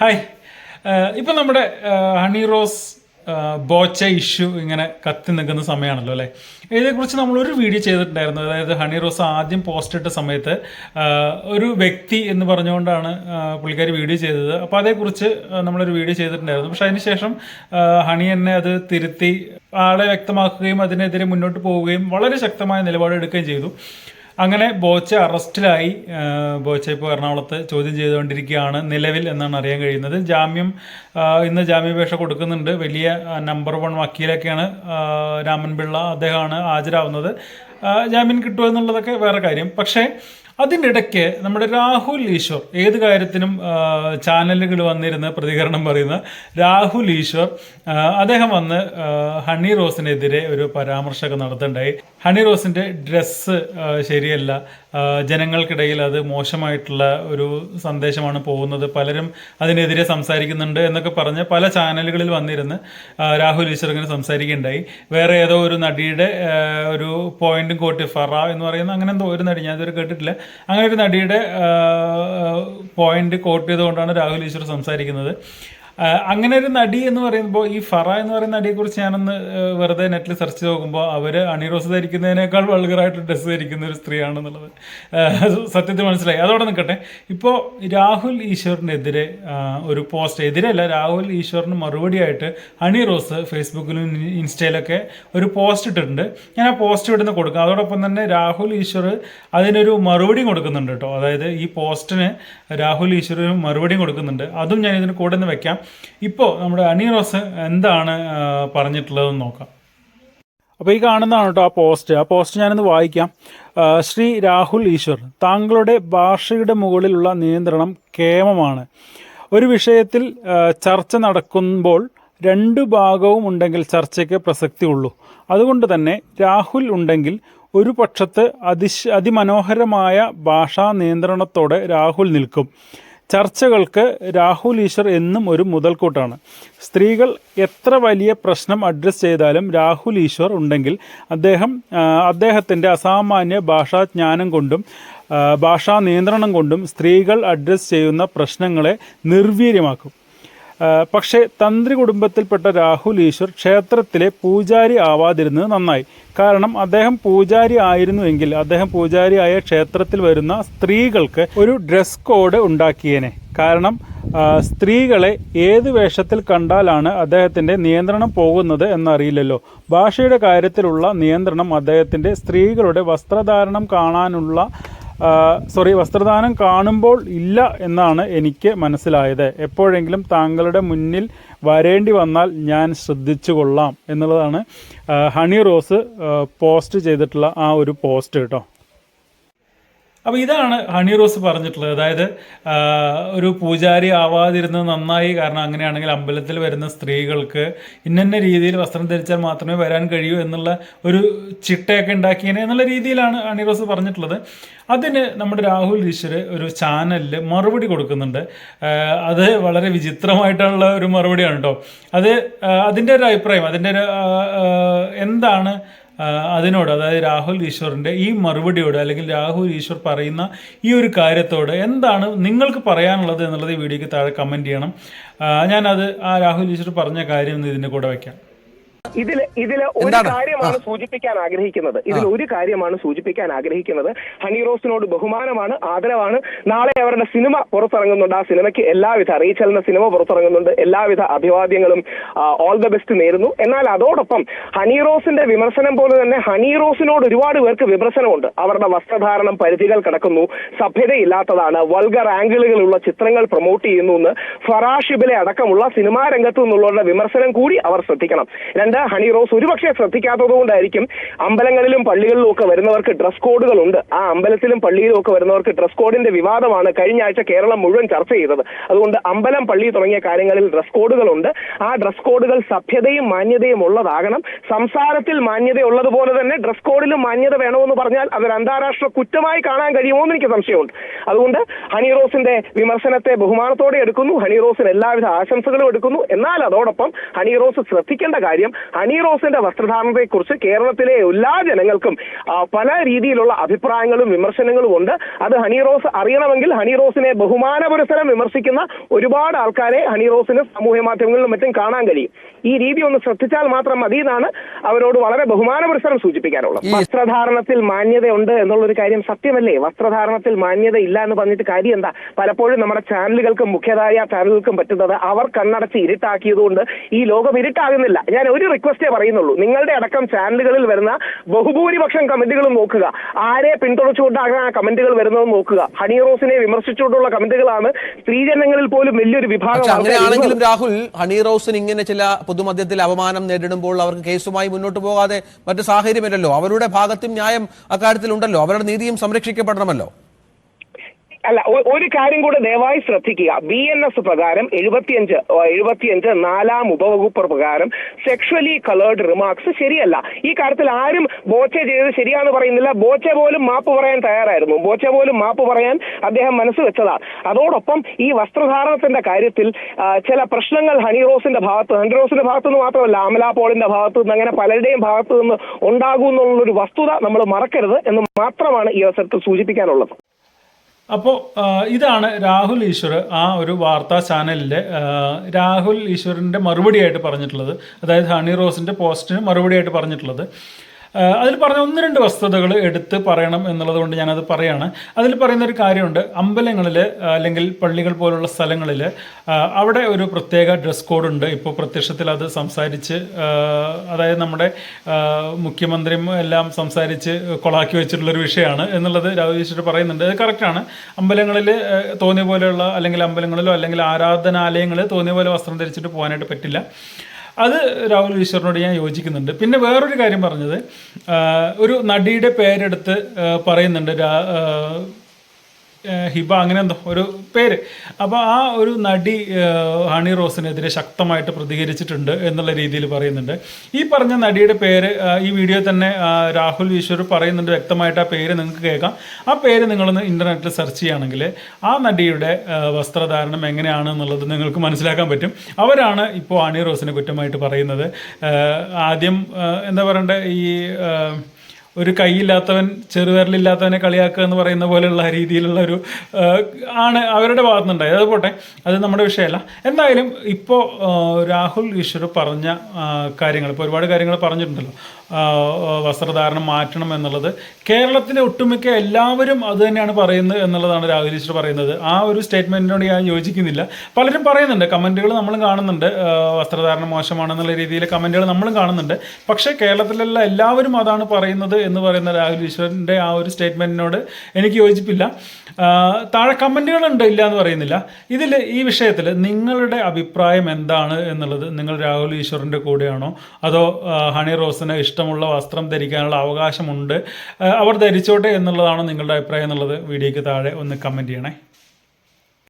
Hi. ഇപ്പം നമ്മുടെ ഹണി റോസ് ബോച്ച issue ഇങ്ങനെ കത്തി നിൽക്കുന്ന സമയമാണല്ലോ അല്ലേ? ഇതിനെക്കുറിച്ച് നമ്മളൊരു വീഡിയോ ചെയ്തിട്ടുണ്ടായിരുന്നു. അതായത് ഹണി റോസ് ആദ്യം പോസ്റ്റ് ഇട്ട സമയത്ത് ഒരു വ്യക്തി എന്ന് പറഞ്ഞുകൊണ്ടാണ് പുള്ളിക്കാർ വീഡിയോ ചെയ്തത്. അപ്പോൾ അതേക്കുറിച്ച് നമ്മളൊരു വീഡിയോ ചെയ്തിട്ടുണ്ടായിരുന്നു. പക്ഷെ അതിനുശേഷം ഹണി എന്നെ അത് തിരുത്തി ആളെ വ്യക്തമാക്കുകയും അതിനെതിരെ മുന്നോട്ട് പോവുകയും വളരെ ശക്തമായ നിലപാട് എടുക്കുകയും ചെയ്തു. അങ്ങനെ ബോച്ച അറസ്റ്റിലായി. ബോച്ച ഇപ്പോൾ എറണാകുളത്ത് ചോദ്യം ചെയ്തുകൊണ്ടിരിക്കുകയാണ് നിലവിൽ എന്നാണ് അറിയാൻ കഴിയുന്നത്. ജാമ്യം ഇന്ന് ജാമ്യാപേക്ഷ കൊടുക്കുന്നുണ്ട്. വലിയ നമ്പർ വൺ വക്കീലൊക്കെയാണ് രാമൻപിള്ള രാമൻ പിള്ള അദ്ദേഹമാണ് ഹാജരാവുന്നത്. ജാമ്യം ജാമ്യം കിട്ടുമെന്നുള്ളതൊക്കെ വേറെ കാര്യം. പക്ഷേ അതിനിടയ്ക്ക് നമ്മുടെ രാഹുൽ ഈശ്വർ ഏത് കാര്യത്തിനും ചാനലുകൾ വന്നിരുന്ന് പ്രതികരണം പറയുന്ന രാഹുൽ ഈശ്വർ അദ്ദേഹം വന്ന് ഹണി റോസിനെതിരെ ഒരു പരാമർശമൊക്കെ നടത്തുണ്ടായി. ഹണി റോസിന്റെ ഡ്രസ്സ് ശരിയല്ല. ജനങ്ങൾക്കിടയിൽ അത് മോശമായിട്ടുള്ള ഒരു സന്ദേശമാണ് പോകുന്നത്. പലരും അതിനെതിരെ സംസാരിക്കുന്നുണ്ട് എന്നൊക്കെ പറഞ്ഞ് പല ചാനലുകളിൽ വന്നിരുന്ന് രാഹുൽ ഈശ്വർ ഇങ്ങനെ സംസാരിക്കുകയുണ്ടായി. വേറെ ഏതോ ഒരു നടിയുടെ ഒരു പോയിന്റും കോട്ടി ഫറ എന്ന് പറയുന്ന അങ്ങനെ എന്തോ ഒരു നടി ഞാൻ ഇതുവരെ കേട്ടിട്ടില്ല. അങ്ങനെ ഒരു നടിയുടെ പോയിന്റ് കോട്ട് ചെയ്തുകൊണ്ടാണ് രാഹുൽ ഈശ്വർ സംസാരിക്കുന്നത്. അങ്ങനെ ഒരു നടി എന്ന് പറയുമ്പോൾ ഈ ഫറ എന്ന് പറയുന്ന നടിയെക്കുറിച്ച് ഞാനൊന്ന് വെറുതെ നെറ്റിൽ സെർച്ച് നോക്കുമ്പോൾ അവർ അണിറോസ് ധരിക്കുന്നതിനേക്കാൾ വൾഗറായിട്ട് ഡ്രസ്സ് ധരിക്കുന്ന ഒരു സ്ത്രീയാണെന്നുള്ളത്. സത്യത്തിൽ മനസ്സിലായി. അതോടെ നിൽക്കട്ടെ. ഇപ്പോൾ രാഹുൽ ഈശ്വറിനെതിരെ ഒരു പോസ്റ്റ് എതിരല്ല രാഹുൽ ഈശ്വറിന് മറുപടിയായിട്ട് ഹണി റോസ് ഫേസ്ബുക്കിലും ഇൻ- ഇൻസ്റ്റയിലൊക്കെ ഒരു പോസ്റ്റ് ഇട്ടിട്ടുണ്ട്. ഞാൻ ആ പോസ്റ്റ് ഇവിടുന്ന് കൊടുക്കാം. അതോടൊപ്പം തന്നെ രാഹുൽ ഈശ്വർ അതിനൊരു മറുപടി കൊടുക്കുന്നുണ്ട് കേട്ടോ. അതായത് ഈ പോസ്റ്റിന് രാഹുൽ ഈശ്വർ മറുപടി കൊടുക്കുന്നുണ്ട്. അതും ഞാൻ ഇതിന് കൂടെ നിന്ന് വെക്കാം. ഇപ്പോൾ നമ്മുടെ അനിറോസ് റോസ് എന്താണ് പറഞ്ഞിട്ടുള്ളതെന്ന് നോക്കാം. അപ്പോൾ ഈ കാണുന്നതാണ് കേട്ടോ ആ പോസ്റ്റ്. ആ പോസ്റ്റ് ഞാനൊന്ന് വായിക്കാം. ശ്രീ രാഹുൽ ഈശ്വർ താങ്കളുടെ ഭാഷയുടെ മുകളിലുള്ള നിയന്ത്രണം കേമമാണ്. ഒരു വിഷയത്തിൽ ചർച്ച നടക്കുമ്പോൾ രണ്ട് ഭാഗവും ഉണ്ടെങ്കിൽ ചർച്ചയ്ക്ക് പ്രസക്തിയുള്ളൂ. അതുകൊണ്ട് തന്നെ രാഹുൽ ഉണ്ടെങ്കിൽ ഒരു പക്ഷത്ത് അതിശ അതിമനോഹരമായ ഭാഷാ നിയന്ത്രണത്തോടെ രാഹുൽ നിൽക്കും. ചർച്ചകൾക്ക് രാഹുൽ ഈശ്വർ എന്നും ഒരു മുതൽക്കൂട്ടാണ്. സ്ത്രീകൾ എത്ര വലിയ പ്രശ്നം അഡ്രസ്സ് ചെയ്താലും രാഹുൽ ഈശ്വർ ഉണ്ടെങ്കിൽ അദ്ദേഹം അദ്ദേഹത്തിന്റെ അസാമാന്യ ഭാഷാജ്ഞാനം കൊണ്ടും ഭാഷാ നിയന്ത്രണം കൊണ്ടും സ്ത്രീകൾ അഡ്രസ്സ് ചെയ്യുന്ന പ്രശ്നങ്ങളെ നിർവീര്യമാക്കും. പക്ഷേ തന്ത്രി കുടുംബത്തിൽപ്പെട്ട രാഹുൽ ഈശ്വർ ക്ഷേത്രത്തിലെ പൂജാരി ആവാതിരുന്നത് നന്നായി. കാരണം അദ്ദേഹം പൂജാരി ആയിരുന്നുവെങ്കിൽ അദ്ദേഹം പൂജാരിയായ ക്ഷേത്രത്തിൽ വരുന്ന സ്ത്രീകൾക്ക് ഒരു ഡ്രസ് കോഡ് ഉണ്ടാക്കിയേനെ. കാരണം സ്ത്രീകളെ ഏത് വേഷത്തിൽ കണ്ടാലാണ് അദ്ദേഹത്തിന്റെ നിയന്ത്രണം പോകുന്നത് എന്നറിയില്ലല്ലോ. ഭാഷയുടെ കാര്യത്തിലുള്ള നിയന്ത്രണം അദ്ദേഹത്തിന്റെ സ്ത്രീകളുടെ വസ്ത്രധാരണം കാണാനുള്ള സോറി വസ്ത്രദാനം കാണുമ്പോൾ ഇല്ല എന്നാണ് എനിക്ക് മനസ്സിലായത്. എപ്പോഴെങ്കിലും താങ്കളുടെ മുന്നിൽ വരേണ്ടി വന്നാൽ ഞാൻ ശ്രദ്ധിച്ചു കൊള്ളാം എന്നുള്ളതാണ് ഹണി റോസ് പോസ്റ്റ് ചെയ്തിട്ടുള്ള ആ ഒരു പോസ്റ്റ് കേട്ടോ. അപ്പോൾ ഇതാണ് ഹണി റോസ് പറഞ്ഞിട്ടുള്ളത്. അതായത് ഒരു പൂജാരി ആവാതിരുന്നത് നന്നായി കാരണം അങ്ങനെയാണെങ്കിൽ അമ്പലത്തിൽ വരുന്ന സ്ത്രീകൾക്ക് ഇന്നന്ന രീതിയിൽ വസ്ത്രം ധരിച്ചാൽ മാത്രമേ വരാൻ കഴിയൂ എന്നുള്ള ഒരു ചിട്ടയൊക്കെ ഉണ്ടാക്കിയനെ എന്നുള്ള രീതിയിലാണ് ഹണി റോസ് പറഞ്ഞിട്ടുള്ളത്. അതിന് നമ്മുടെ രാഹുൽ ഈശ്വർ ഒരു ചാനലിൽ മറുപടി കൊടുക്കുന്നുണ്ട്. അത് വളരെ വിചിത്രമായിട്ടുള്ള ഒരു മറുപടിയാണ് കേട്ടോ. അത് അതിന്റെ ഒരു അഭിപ്രായം അതിന്റെ ഒരു എന്താണ് അതിനോട് അതായത് രാഹുൽ ഈശ്വറിന്റെ ഈ മറുപടിയോട് അല്ലെങ്കിൽ രാഹുൽ ഈശ്വർ പറയുന്ന ഈ ഒരു കാര്യത്തോട് എന്താണ് നിങ്ങൾക്ക് പറയാനുള്ളത് എന്നുള്ളത് ഈ വീഡിയോയ്ക്ക് താഴെ കമന്റ് ചെയ്യണം. ഞാനത് ആ രാഹുൽ ഈശ്വർ പറഞ്ഞ കാര്യം ഇതിന്റെ കൂടെ വയ്ക്കാം ഇതിൽ ഇതിൽ ഒരു കാര്യമാണ് സൂചിപ്പിക്കാൻ ആഗ്രഹിക്കുന്നത്. ഇതിൽ ഒരു കാര്യമാണ് സൂചിപ്പിക്കാൻ ആഗ്രഹിക്കുന്നത്. ഹണി റോസിനോട് ബഹുമാനമാണ് ആദരവാണ്. നാളെ അവരുടെ സിനിമ പുറത്തിറങ്ങുന്നുണ്ട്. ആ സിനിമയ്ക്ക് എല്ലാവിധ റീച്ചൽ എന്ന സിനിമ പുറത്തിറങ്ങുന്നുണ്ട്. എല്ലാവിധ അഭിവാദ്യങ്ങളും ഓൾ ദ ബെസ്റ്റ് നേരുന്നു. എന്നാൽ അതോടൊപ്പം ഹണി റോസിന്റെ വിമർശനം പോലെ തന്നെ ഹണി റോസിനോട് ഒരുപാട് പേർക്ക് വിമർശനമുണ്ട്. അവരുടെ വസ്ത്രധാരണം പരിധികൾ കിടക്കുന്നു. സഭ്യതയില്ലാത്തതാണ്. വൾഗർ ആംഗിളുകളുള്ള ചിത്രങ്ങൾ പ്രൊമോട്ട് ചെയ്യുന്നു എന്ന് ഫറാഷിബിലെ അടക്കമുള്ള സിനിമാ രംഗത്തു നിന്നുള്ളവരുടെ വിമർശനം കൂടി അവർ ശ്രദ്ധിക്കണം. രണ്ട് ഹണി റോസ് ഒരുപക്ഷെ ശ്രദ്ധിക്കാത്തത് കൊണ്ടായിരിക്കും. അമ്പലങ്ങളിലും പള്ളികളിലും ഒക്കെ വരുന്നവർക്ക് ഡ്രസ് കോഡുകളുണ്ട് ആ അമ്പലത്തിലും പള്ളിയിലും ഒക്കെ വരുന്നവർക്ക് ഡ്രസ് കോഡിന്റെ വിവാദമാണ് കഴിഞ്ഞ ആഴ്ച കേരളം മുഴുവൻ ചർച്ച ചെയ്തത്. അതുകൊണ്ട് അമ്പലം പള്ളി തുടങ്ങിയ കാര്യങ്ങളിൽ ഡ്രസ് കോഡുകളുണ്ട് ആ ഡ്രസ് കോഡുകൾ സഭ്യതയും മാന്യതയും ഉള്ളതാകണം. സംസാരത്തിൽ മാന്യതയുള്ളതുപോലെ തന്നെ ഡ്രസ് കോഡിലും മാന്യത വേണമെന്ന് പറഞ്ഞാൽ അതൊരു അന്താരാഷ്ട്ര കുറ്റമായി കാണാൻ കഴിയുമോ എന്ന് എനിക്ക് സംശയമുണ്ട്. അതുകൊണ്ട് ഹണി റോസിന്റെ വിമർശനത്തെ ബഹുമാനത്തോടെ എടുക്കുന്നു. ഹണി റോസിന് എല്ലാവിധ ആശംസകളും എടുക്കുന്നു. എന്നാൽ അതോടൊപ്പം ഹണി റോസ് ശ്രദ്ധിക്കേണ്ട കാര്യം ഹണി റോസിന്റെ വസ്ത്രധാരണത്തെ കുറിച്ച് കേരളത്തിലെ എല്ലാ ജനങ്ങൾക്കും പല രീതിയിലുള്ള അഭിപ്രായങ്ങളും വിമർശനങ്ങളും ഉണ്ട്. അത് ഹണി റോസ് അറിയണമെങ്കിൽ ഹണി റോസിനെ ബഹുമാന പുരസരം വിമർശിക്കുന്ന ഒരുപാട് ആൾക്കാരെ ഹണി റോസിന് സാമൂഹ്യ മാധ്യമങ്ങളിലും മറ്റും കാണാൻ കഴിയും. ഈ രീതി ഒന്ന് ശ്രദ്ധിച്ചാൽ മാത്രം മതി എന്നാണ് അവരോട് വളരെ ബഹുമാന പുരസരം സൂചിപ്പിക്കാനുള്ളത് വസ്ത്രധാരണത്തിൽ മാന്യതയുണ്ട് എന്നുള്ളൊരു കാര്യം സത്യമല്ലേ? വസ്ത്രധാരണത്തിൽ മാന്യത ഇല്ല എന്ന് പറഞ്ഞിട്ട് കാര്യം എന്താ? പലപ്പോഴും നമ്മുടെ ചാനലുകൾക്കും മുഖ്യധാര ചാനലുകൾക്കും പറ്റുന്നത് അവർ കണ്ണടച്ച് ഇരുട്ടാക്കിയതുകൊണ്ട് ഈ ലോകം ഇരുട്ടാകുന്നില്ല. ഞാൻ ഒരു റിക്വസ്റ്റേ പറയുന്നുള്ളൂ. നിങ്ങളുടെ അടക്കം ചാനലുകളിൽ വരുന്ന ബഹുഭൂരിപക്ഷം കമന്റുകളും നോക്കുക. ആരെ പിന്തുണച്ചുകൊണ്ടാണ് ആ കമന്റുകൾ വരുന്നത് നോക്കുക. ഹണി റോസിനെ വിമർശിച്ചുകൊണ്ടുള്ള കമന്റുകളാണ് സ്ത്രീജനങ്ങളിൽ പോലും വലിയൊരു വിഭാഗം അങ്ങനെയാണെങ്കിലും. രാഹുൽ ഹണി റോസിന് ഇങ്ങനെ ചില പൊതുമധ്യത്തിൽ അപമാനം നേരിടുമ്പോൾ അവർക്ക് കേസുമായി മുന്നോട്ട് പോകാതെ മറ്റു സാഹചര്യമില്ലല്ലോ. അവരുടെ ഭാഗത്തും ന്യായം അക്കാര്യത്തിൽ ഉണ്ടല്ലോ അവരുടെ നീതിയും സംരക്ഷിക്കപ്പെടണമല്ലോ. അല്ല ഒരു കാര്യം കൂടെ ദയവായി ശ്രദ്ധിക്കുക. ബി എൻ എസ് പ്രകാരം എഴുപത്തിയഞ്ച് എഴുപത്തിയഞ്ച് നാലാം ഉപവകുപ്പ് പ്രകാരം സെക്ഷലി കളേർഡ് റിമാർക്സ് ശരിയല്ല. ഈ കാര്യത്തിൽ ആരും ബോച്ചെ ചെയ്തത് ശരിയാന്ന് പറയുന്നില്ല. ബോച്ചെ പോലും മാപ്പ് പറയാൻ തയ്യാറായിരുന്നു. ബോച്ചെ പോലും മാപ്പ് പറയാൻ അദ്ദേഹം മനസ്സ് വെച്ചതാണ് അതോടൊപ്പം ഈ വസ്ത്രധാരണത്തിന്റെ കാര്യത്തിൽ ചില പ്രശ്നങ്ങൾ ഹണി റോസിന്റെ ഭാഗത്ത് ഹണി റോസിന്റെ ഭാഗത്തു നിന്ന് മാത്രമല്ല അമല പോളിന്റെ ഭാഗത്തു നിന്ന് അങ്ങനെ പലരുടെയും ഭാഗത്തു നിന്ന് ഉണ്ടാകുമെന്നുള്ളൊരു വസ്തുത നമ്മൾ മറക്കരുത് എന്ന് മാത്രമാണ് ഈ അവസരത്തിൽ സൂചിപ്പിക്കാനുള്ളത്. അപ്പോൾ ഇതാണ് രാഹുൽ ഈശ്വർ ആ ഒരു വാർത്താ ചാനലിലെ രാഹുൽ ഈശ്വറിന്റെ മറുപടിയായിട്ട് പറഞ്ഞിട്ടുള്ളത്. അതായത് ഹണി റോസിന്റെ പോസ്റ്റിന് മറുപടിയായിട്ട് പറഞ്ഞിട്ടുള്ളത്. അതിൽ പറഞ്ഞ ഒന്ന് രണ്ട് വസ്തുതകൾ എടുത്ത് പറയണം എന്നുള്ളത് കൊണ്ട് ഞാനത് പറയാണ്. അതിൽ പറയുന്ന ഒരു കാര്യമുണ്ട് അമ്പലങ്ങളിൽ അല്ലെങ്കിൽ പള്ളികൾ പോലുള്ള സ്ഥലങ്ങളിൽ അവിടെ ഒരു പ്രത്യേക ഡ്രസ് കോഡ് ഉണ്ട് ഇപ്പോൾ പ്രത്യക്ഷത്തിൽ അത് സംസാരിച്ച് അതായത് നമ്മുടെ മുഖ്യമന്ത്രിയും എല്ലാം സംസാരിച്ച് കൊളാക്കി വെച്ചിട്ടുള്ളൊരു വിഷയമാണ് എന്നുള്ളത് രാഹുൽ ഈശ്വർ പറയുന്നുണ്ട്. അത് കറക്റ്റാണ് അമ്പലങ്ങളിൽ തോന്നിയ പോലെയുള്ള അല്ലെങ്കിൽ അമ്പലങ്ങളിലോ അല്ലെങ്കിൽ ആരാധനാലയങ്ങളിൽ തോന്നിയ പോലെ വസ്ത്രം ധരിച്ചിട്ട് പോകാനായിട്ട് പറ്റില്ല. അത് രാഹുൽ ഈശ്വറിനോട് ഞാൻ യോജിക്കുന്നുണ്ട്. പിന്നെ വേറൊരു കാര്യം പറഞ്ഞത് ഒരു നടിയുടെ പേരെടുത്ത് പറയുന്നുണ്ട് ഹിബ അങ്ങനെ എന്തോ ഒരു പേര്. അപ്പോൾ ആ ഒരു നടി ഹണി റോസിനെതിരെ ശക്തമായിട്ട് പ്രതികരിച്ചിട്ടുണ്ട് എന്നുള്ള രീതിയിൽ പറയുന്നുണ്ട്. ഈ പറഞ്ഞ നടിയുടെ പേര് ഈ വീഡിയോ തന്നെ രാഹുൽ ഈശ്വർ പറയുന്നുണ്ട് വ്യക്തമായിട്ട് ആ പേര് നിങ്ങൾക്ക് കേൾക്കാം. ആ പേര് നിങ്ങളൊന്ന് ഇന്റർനെറ്റിൽ സെർച്ച് ചെയ്യുകയാണെങ്കിൽ ആ നടിയുടെ വസ്ത്രധാരണം എങ്ങനെയാണ് എന്നുള്ളത് നിങ്ങൾക്ക് മനസ്സിലാക്കാൻ പറ്റും. അവരാണ് ഇപ്പോൾ ഹണി റോസിനെ കുറ്റമായിട്ട് പറയുന്നത്. ആദ്യം എന്താ പറയണ്ടേ ഈ ഒരു കൈയില്ലാത്തവൻ ചെറുവിരലില്ലാത്തവനെ കളിയാക്കുക എന്ന് പറയുന്ന പോലെയുള്ള രീതിയിലുള്ള ഒരു ആണ് അവരുടെ ഭാഗത്തുനിന്നുണ്ടായത്. അത് പോട്ടെ അത് നമ്മുടെ വിഷയമല്ല. എന്തായാലും ഇപ്പോൾ രാഹുൽ ഈശ്വർ പറഞ്ഞ കാര്യങ്ങൾ ഇപ്പോൾ ഒരുപാട് കാര്യങ്ങൾ പറഞ്ഞിട്ടുണ്ടല്ലോ. വസ്ത്രധാരണം മാറ്റണം എന്നുള്ളത്. കേരളത്തിലെ ഒട്ടുമിക്ക എല്ലാവരും അത് തന്നെയാണ് പറയുന്നത് എന്നുള്ളതാണ് രാഹുൽ ഈശ്വർ പറയുന്നത്. ആ ഒരു സ്റ്റേറ്റ്മെന്റിനോട് ഞാൻ യോജിക്കുന്നില്ല. പലരും പറയുന്നുണ്ട് കമന്റുകൾ നമ്മളും കാണുന്നുണ്ട്. വസ്ത്രധാരണം മോശമാണെന്നുള്ള രീതിയിൽ കമന്റുകൾ നമ്മളും കാണുന്നുണ്ട്. പക്ഷേ കേരളത്തിലുള്ള എല്ലാവരും അതാണ് പറയുന്നത് എന്ന് പറയുന്ന രാഹുൽ ഈശ്വറിന്റെ ആ ഒരു സ്റ്റേറ്റ്മെന്റിനോട് എനിക്ക് യോജിപ്പില്ല. താഴെ കമന്റുകളുണ്ട് ഇല്ല എന്ന് പറയുന്നില്ല. ഇതിൽ ഈ വിഷയത്തിൽ നിങ്ങളുടെ അഭിപ്രായം എന്താണ് എന്നുള്ളത് നിങ്ങൾ രാഹുൽ ഈശ്വറിന്റെ കൂടെയാണോ? അതോ ഹണി റോസിനെ റോസിന് ഇഷ്ടമുള്ള വസ്ത്രം ധരിക്കാനുള്ള അവകാശമുണ്ട്. അവർ ധരിച്ചോട്ടെ എന്നുള്ളതാണ് നിങ്ങളുടെ അഭിപ്രായം എന്നുള്ളത്. വീഡിയോയ്ക്ക് താഴെ ഒന്ന് കമന്റ് ചെയ്യണേ.